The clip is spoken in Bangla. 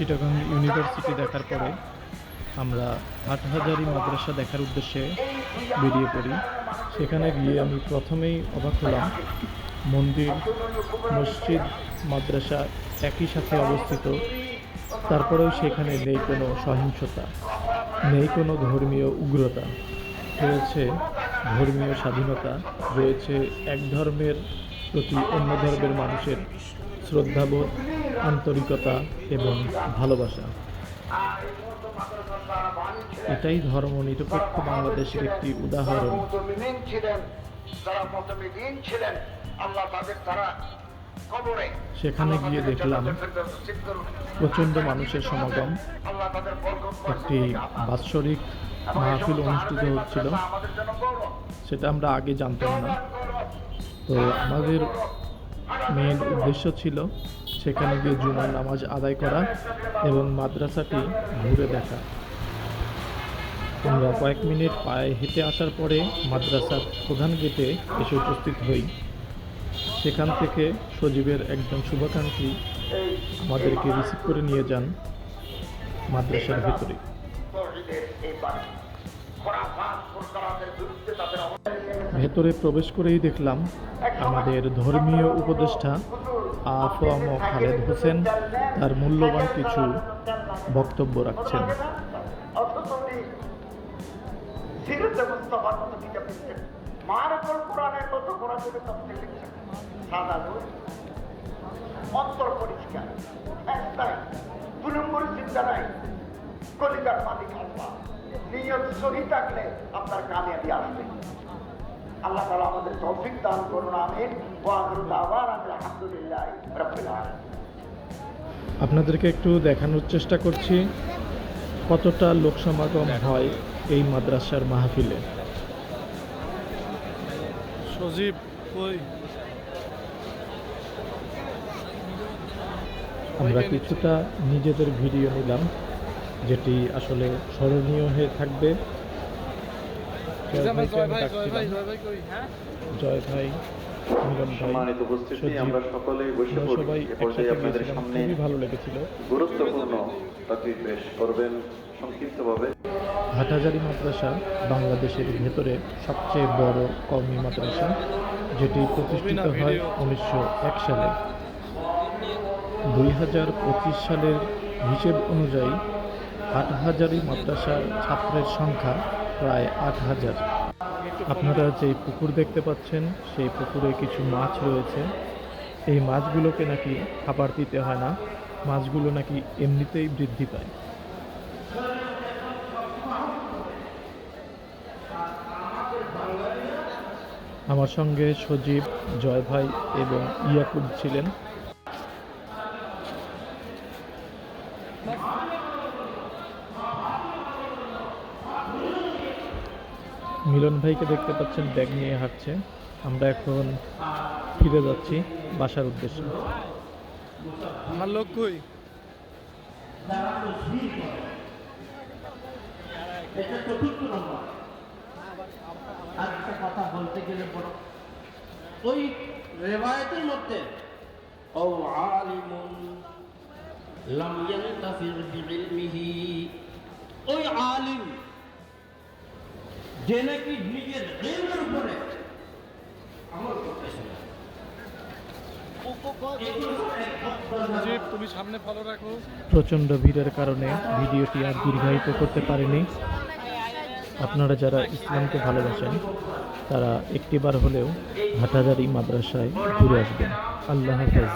চিটাগাং ইউনিভার্সিটি দেখার পরে আমরা হাটহাজারি মাদ্রাসা দেখার উদ্দেশ্যে বেরিয়ে পড়ি। সেখানে গিয়ে আমি প্রথমেই অবাক হলাম, মন্দির, মসজিদ, মাদ্রাসা একই সাথে অবস্থিত, তারপরেও সেখানে নেই কোনো সহিংসতা, নেই কোনো ধর্মীয় উগ্রতা। রয়েছে ধর্মীয় স্বাধীনতা, রয়েছে এক ধর্মের প্রতি অন্য ধর্মের মানুষের শ্রদ্ধাবোধ, আন্তরিকতা এবং ভালোবাসা। এটাই ধর্ম, নিরপেক্ষ বাংলাদেশের একটি উদাহরণ। সেখানে গিয়ে দেখলাম, প্রচণ্ড মানুষের সমাগম। একটি বাৎসরিক মাহফিল অনুষ্ঠিত হচ্ছিল। সেটা আমরা আগে জানতাম না। তো আমাদের মেন উদ্দেশ্য ছিল সেখানে গিয়ে জুমার নামাজ আদায় করা এবং মাদ্রাসাটি ঘুরে দেখা। আমরা কয়েক মিনিট পায়ে হেঁটে আসার পরে মাদ্রাসার প্রধান গেটে এসে উপস্থিত হই। সেখান থেকে সজীবের একজন শুভাকাঙ্ক্ষী আমাদেরকে রিসিভ করে নিয়ে যান মাদ্রাসার ভেতরে। ভেতরে প্রবেশ করেই দেখলাম আমাদের ধর্মীয় উপদেষ্টা আফম খালেদ হোসেন তার মূল্যবান কিছু বক্তব্য রাখছেন। অন্তর পরিষ্কার এক নাই দু নম্বর চিন্তা নাই কলিকার মালিক আল্লাহ। নিয়ত সহি থাকলে আপনার কামিয়াবি আসবে। আল্লাহ তালা আমাদের তৌফিক দান করুন আমিন। আলহামদুলিল্লাহ আপনাদেরকে একটু দেখানোর চেষ্টা করছি কতটা লোক সমাগম হয় এই মাদ্রাসার মাহফিলে। সজীব কই? আমরা কিছুটা নিজেদের ভিডিও নিলাম। যেটি আসলে স্মরণীয় হয়ে থাকবে। জয় ভাই জয় ডাকছিলাম। ভাই জয় ভাই কই হ্যাঁ জয় ভাই মিলন ভাই সম্মানিত উপস্থিতি আমরা সকলেই বসে পড়ি। এ পর্যায়ে আপনাদের সামনে খুবই ভালো লেগেছিল। গুরুত্বপূর্ণ তাকরির পেশ করবেন সংক্ষিপ্তভাবে। হাটহাজারি মাদ্রাসা বাংলাদেশের ভেতরে সবচেয়ে বড় কওমি মাদ্রাসা যেটি প্রতিষ্ঠিত হয় উনিশশো এক সালে। দুই হাজার পঁচিশ সালের হিসেব অনুযায়ী হাটহাজারি মাদ্রাসার ছাত্রের সংখ্যা প্রায় আট হাজার। আপনারা যে পুকুর দেখতে পাচ্ছেন, সেই পুকুরে কিছু মাছ রয়েছে। এই মাছগুলোকে নাকি খাবার দিতে হয় না, মাছগুলো নাকি এমনিতেই বৃদ্ধি পায়। আমার সঙ্গে সজীব জয় ভাই এবং ইয়াকুব ছিলেন। মিলন ভাইকে দেখতে পাচ্ছেন ব্যাগ নিয়ে হাঁটছে। আমরা এখন ফিরে যাচ্ছি বাসার উদ্দেশ্যে। আমার লোক কই? এটা চতুর্থ নম্বর আরেকটা কথা বলতে গেলে বড়। ওই রেওয়ায়তের মধ্যে ও আলিমুন লাম ইয়ান্তাফির বিইলমিহি। ওই আলিম যে নাকি নিজের ইলমের উপরে আমল করতেছে। তুমি সামনে ফলো রাখো। প্রচণ্ড ভিড়ের কারণে ভিডিওটি আর দীর্ঘায়িত করতে পারিনি। আপনারা যারা ইসলামকে ভালোবাসেন তারা একটিবার হলেও হাটাজারি মাদ্রাসায় ঘুরে আসবেন। আল্লাহ হাফেজ।